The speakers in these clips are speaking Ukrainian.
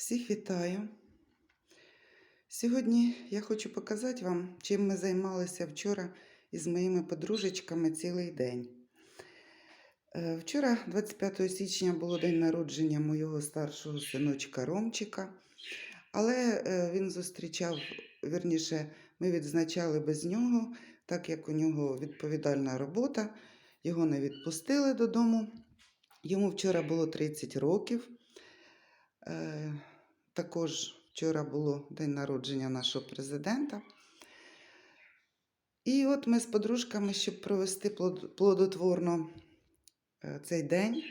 Всіх вітаю. Сьогодні я хочу показати вам, чим ми займалися вчора із моїми подружечками цілий день. Е, Вчора, 25 січня, було день народження моєго старшого синочка Ромчика, але е, він зустрічав, вірніше, ми відзначали без нього, так як у нього відповідальна робота, його не відпустили додому. Йому вчора було 30 років. Також вчора було день народження нашого президента. І от ми з подружками, щоб провести плодотворно е, цей день,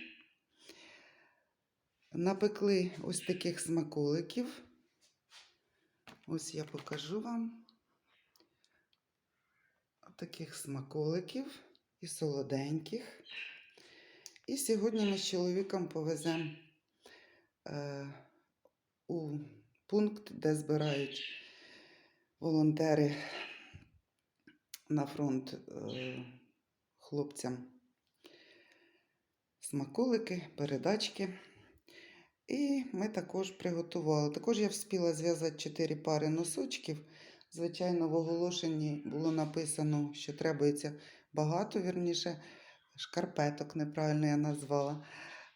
напекли ось таких смаколиків. Ось я покажу вам. Таких смаколиків і солоденьких. І сьогодні ми з чоловіком повеземо е, у пункт, де збирають волонтери на фронт е, хлопцям смаколики, передачки. І ми також приготували. Також я встигла зв'язати 4 пари носочків. Звичайно, в оголошенні було написано, що требується багато, вірніше, шкарпеток, неправильно я назвала.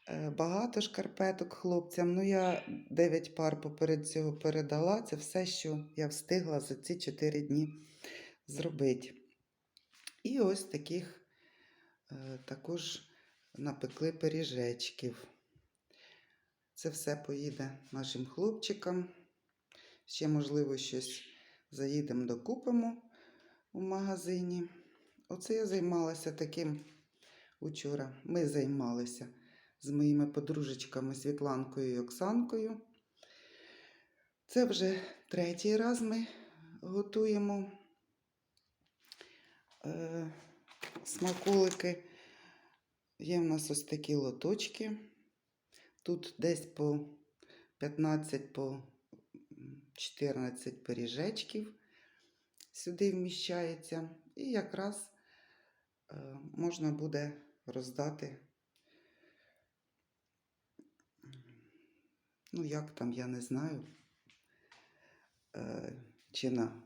Е, Багато шкарпеток хлопцям. Ну, я 9 пар поперед цього передала. Це все, що я встигла за ці 4 дні зробити. І ось таких е, також напекли пиріжечків. Це все поїде нашим хлопчикам. Ще, можливо, щось заїдемо докупимо у магазині. Оце я займалася таким учора. Ми займалися з моїми подружечками Світланкою і Оксанкою. Це вже третій раз ми готуємо е, смаколики. Є в нас ось такі лоточки. Тут десь по 15 по 14 пиріжечків сюди вміщається. І якраз е, можна буде роздати. Ну, як там, я не знаю. Е, чи на,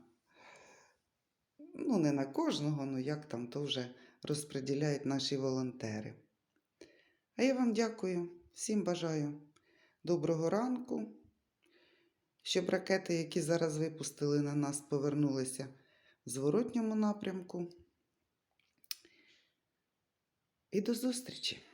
ну, не на кожного, ну як там, то вже розподіляють наші волонтери. А я вам дякую, всім бажаю доброго ранку, щоб ракети, які зараз випустили на нас, повернулися в зворотньому напрямку. І до зустрічі!